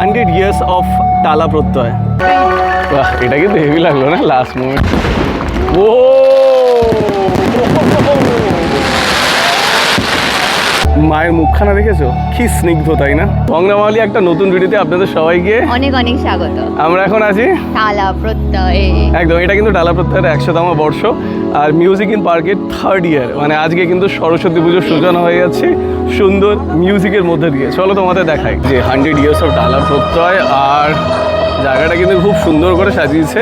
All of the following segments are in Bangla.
হান্ড্রেড ইয়ার্স অফ টালা প্রত্যয়। বাহ এটা কিন্তু হেভি লাগল না? লাস্ট মোমেন্ট ও মায়ের মুখখানা দেখেছ? কি স্নিগ্ধ তাই না? বংলামালি একটা নতুন ভিডিওতে আপনাদের সবাইকে অনেক অনেক স্বাগত। আমরা এখন আছি তালা প্রত্যয়। একদম এটা কিন্তু ডালা প্রত্যয়ের একশোতম বর্ষ। আর মিউজিক ইন পার্কের থার্ড ইয়ার মানে আজকে কিন্তু সরস্বতী পুজোর সূচনা হয়ে যাচ্ছে সুন্দর মিউজিকের মধ্যে দিয়ে। চলো তোমাদের দেখাই। যে হান্ড্রেড ইয়ার্স অফ ডালা প্রত্যয় আর জায়গাটা কিন্তু খুব সুন্দর করে সাজিয়েছে।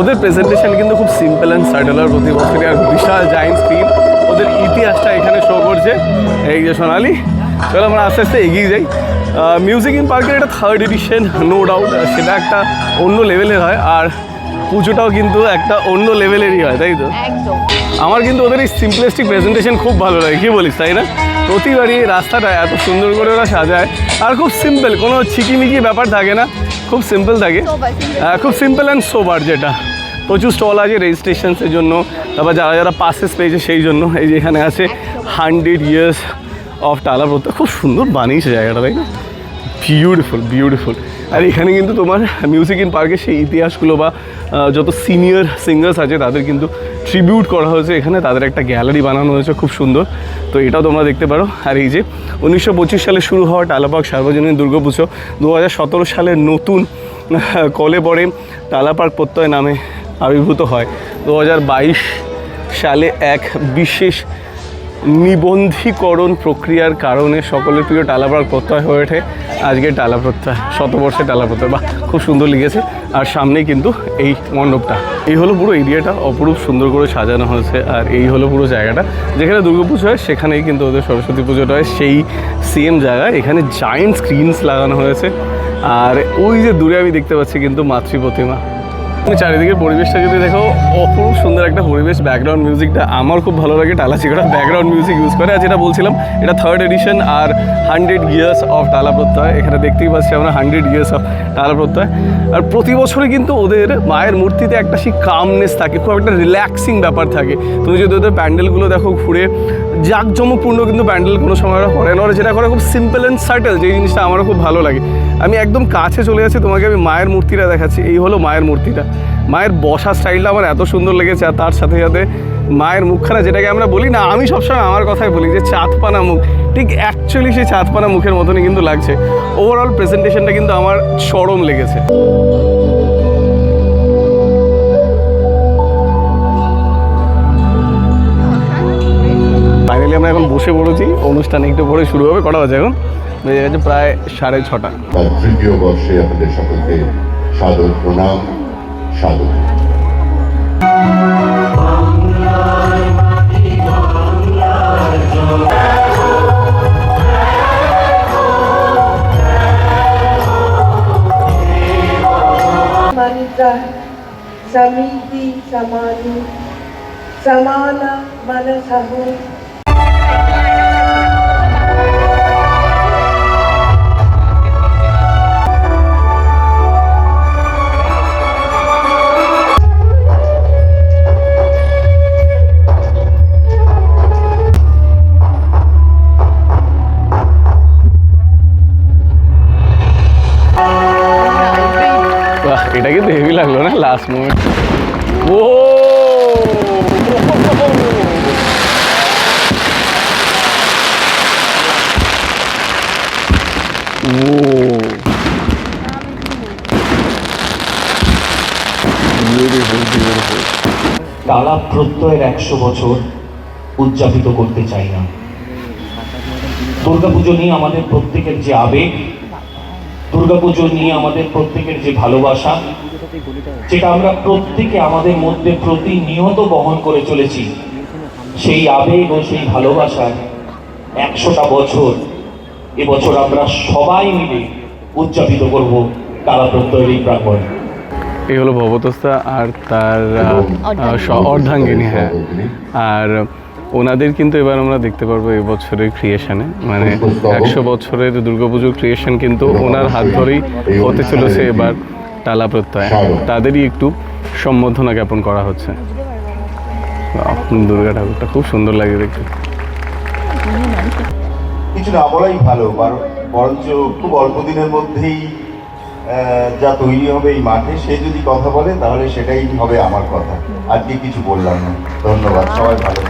ওদের প্রেজেন্টেশন কিন্তু খুব সিম্পল অ্যান্ড সার্টেলার প্রতি বছরই আর বিশাল জাইন্ট স্ক্রিন ওদের ইতিহাসটা এখানে শো করছে। এই যে সোনালি চলো আমরা আস্তে আস্তে এগিয়ে যাই। মিউজিক ইন পার্কের এটা থার্ড এডিশন নো ডাউট সেটা একটা অন্য লেভেলের হয় আর পুজোটাও কিন্তু একটা অন্য লেভেলেরই হয় তাই তো? আমার কিন্তু ওদের এই সিম্পলিস্টিক প্রেজেন্টেশন খুব ভালো লাগে কী বলিস তাই না? প্রতিবারই রাস্তাটা এত সুন্দর করে ওরা সাজায় আর খুব সিম্পল কোনো চিকিমিকি ব্যাপার থাকে না খুব সিম্পল থাকে। খুব সিম্পল অ্যান্ড সোবার যেটা। প্রচুর স্টল আছে রেজিস্ট্রেশনসের জন্য। তারপর যারা যারা পাসেস পেয়েছে সেই জন্য এই যে এখানে আছে হান্ড্রেড ইয়ার্স অফ টালা প্রত্যেক খুব সুন্দর বানিয়েছে জায়গাটা, তাই না? বিউটিফুল বিউটিফুল আর এখানে কিন্তু তোমার মিউজিক ইন পার্কের সেই ইতিহাসগুলো বা যত সিনিয়র সিঙ্গার্স আছে, তাদের কিন্তু ট্রিবিউট করা হয়েছে। এখানে তাদের একটা গ্যালারি বানানো হয়েছে, খুব সুন্দর। তো এটাও তোমরা দেখতে পারো। আর এই যে উনিশশো পঁচিশ সালে শুরু হওয়া টালাপাক সার্বজনীন দুর্গাপুজো, দু হাজার সতেরো সালের নতুন কলে পড়ে টালাপার্ক প্রত্যয় নামে আবির্ভূত হয়। দু হাজার বাইশ সালে এক বিশেষ নিবন্ধীকরণ প্রক্রিয়ার কারণে সকলের প্রিয় টালাপাড় প্রত্যয় হয়ে ওঠে। আজকে টালা প্রত্যয় শতবর্ষে টালা প্রত্যয়। বাহ, খুব সুন্দর লিখেছে। আর সামনেই কিন্তু এই মণ্ডপটা। এই হলো পুরো এরিয়াটা, অপরূপ সুন্দর করে সাজানো হয়েছে। আর এই হলো পুরো জায়গাটা। যেখানে দুর্গাপুজো হয়, সেখানেই কিন্তু ওদের সরস্বতী পুজোটা হয়। সেই সেম জায়গায় এখানে জায়েন্ট স্ক্রিনস লাগানো হয়েছে। আর ওই যে দূরে আমি দেখতে পাচ্ছি কিন্তু মাতৃ প্রতিমা। তুমি চারিদিকের পরিবেশটা যদি দেখো অপরূপ সুন্দর একটা পরিবেশ ব্যাকগ্রাউন্ড মিউজিকটা আমার খুব ভালো লাগে, টালা চিকড়া ব্যাকগ্রাউন্ড মিউজিক ইউজ করে। আর যেটা বলছিলাম, এটা third edition R hundred years of Tala Prattoy. এখানে দেখতেই পাচ্ছি আমরা হান্ড্রেড ইয়ার্স অফ টালা প্রত্যয়। আর প্রতি বছরে কিন্তু ওদের মায়ের মূর্তিতে একটা সেই কামনেস থাকে, খুব একটা রিল্যাক্সিং ব্যাপার থাকে। তুমি যদি ওদের প্যান্ডেলগুলো দেখো, ঘুরে জাঁকজমকপূর্ণ কিন্তু প্যান্ডেল কোনো সময় ওরা করে না। ওরা যেটা করে খুব সিম্পল অ্যান্ড সার্টেল যে জিনিসটা আমারও খুব ভালো লাগে। আমি একদম কাছে চলে যাচ্ছি, তোমাকে আমি মায়ের মূর্তিটা দেখাচ্ছি। এই হলো মায়ের মূর্তিটা। মায়ের বসা স্টাইলটা আমার এত সুন্দর লেগেছে, আর তার সাথে সাথে মায়ের মুখখানা, যেটাকে আমরা বলি না, আমি সবসময় আমার কথাই বলি যে চাঁদপানা মুখ। ঠিক অ্যাকচুয়ালি সেই চাঁদপানা মুখের মতনই কিন্তু লাগছে। ওভারঅল প্রেজেন্টেশনটা কিন্তু আমার চরম লেগেছে। আমরা এখন বসে পড়েছি অনুষ্ঠান একটু পরে শুরু হবে কটা বাজে এখন বেজে গেছে প্রায় সাড়ে ছটা তার তৃতীয় বর্ষে আপনাদের সকলকে সাদর প্রণাম সাদর मन्त्रः समिति समानु समान বাহ, এটা কিন্তু হেভি লাগল না? লাস্ট মোমেন্ট ও! বিউটিফুল প্রত্যয়ের একশো বছর উদযাপিত করতে চাই না। দুর্গাপুজো নিয়ে আমাদের প্রত্যেকের যে আবেগ দুর্গাপুজো নিয়ে আমাদের প্রত্যেকের যে ভালোবাসা যেটা আমরা প্রত্যেকে আমাদের মধ্যে প্রতিনিয়ত বহন করে চলেছি সেই আবেগ ও সেই ভালোবাসার একশোটা বছর এবছর আমরা সবাই মিলে উদযাপিত করব টালা প্রত্যয়ের এই প্রাঙ্গণে। এই হলো ভবতস্তা আর তার অর্ধাঙ্গিনী হ্যাঁ। আর ওনাদের কিন্তু এবার আমরা দেখতে পারব এই বছরের ক্রিয়েশনে মানে একশো বছরের দুর্গাপুজোর ক্রিয়েশন কিন্তু ওনার হাত ধরেই হতে চলেছে এবার টালা প্রত্যয়। তাদেরই একটু সম্বোধনা জ্ঞাপন করা হচ্ছে। দুর্গা ঠাকুরটা খুব সুন্দর লাগে দেখতে। কিছু না বলাই ভালো বরঞ্চ খুব অল্প দিনের মধ্যেই যা তৈরি হবে এই মাঠে, সে যদি কথা বলে, তাহলে সেটাই হবে আমার কথা। আজকে কিছু বললাম না। ধন্যবাদ, সবাই ভালো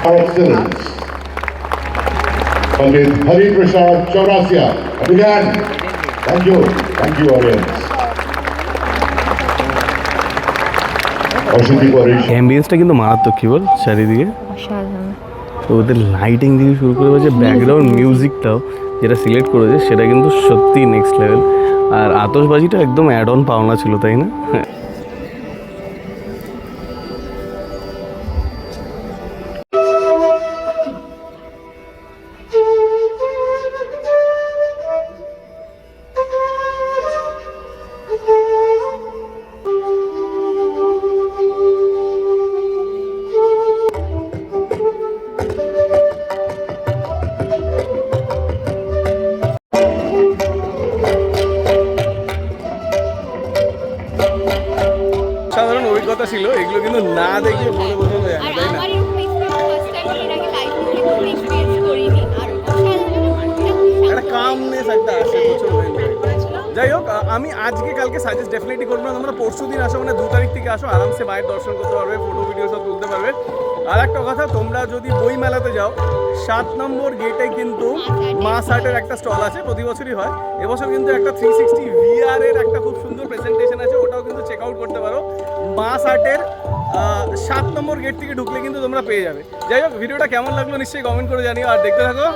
Excellence, Pandit Hari Prasad Chaurasia. Again, thank you, thank you audience. অ্যাম্বিয়েন্সটা কিন্তু মারাত্মক কি বল? চারিদিকে। তো ওদের লাইটিং থেকে শুরু করে যে ব্যাকগ্রাউন্ড মিউজিকটাও যেটা সিলেক্ট করেছে সেটা কিন্তু সত্যি নেক্সট লেভেল আর আতশবাজিটা একদম অ্যাড অন পাওনা ছিল তাই না? হ্যাঁ অভিজ্ঞতা ছিল এগুলো কিন্তু না দেখি মনে বোঝানো যায় না তাই না? অসাধারণ একটা কামনেস একটা আসে যাই হোক আমি আজকে কালকে সাজেস্ট ডেফিনেটলি করব না। তোমরা পরশু দিন আসো মানে দু তারিখ থেকে আসো, আরামসে মায়ের দর্শন করতে পারবে ফটো ভিডিও সব তুলতে পারবে। আর একটা কথা, তোমরা যদি বই মেলাতে যাও, সাত নম্বর গেটে কিন্তু মা সার্টের একটা স্টল আছে, প্রতি বছরই হয়। এবছর কিন্তু একটা থ্রি সিক্সটি ভিআর এর একটা খুব সুন্দর প্রেজেন্টেশন আছে, ওটাও কিন্তু চেক আউট করতে পারো। মা সার্টের সাত নম্বর গেট থেকে ঢুকলে কিন্তু তোমরা পেয়ে যাবে। যাই হোক, ভিডিওটা কেমন লাগল নিশ্চয়ই কমেন্ট করে জানিও, আর দেখতে থাকো।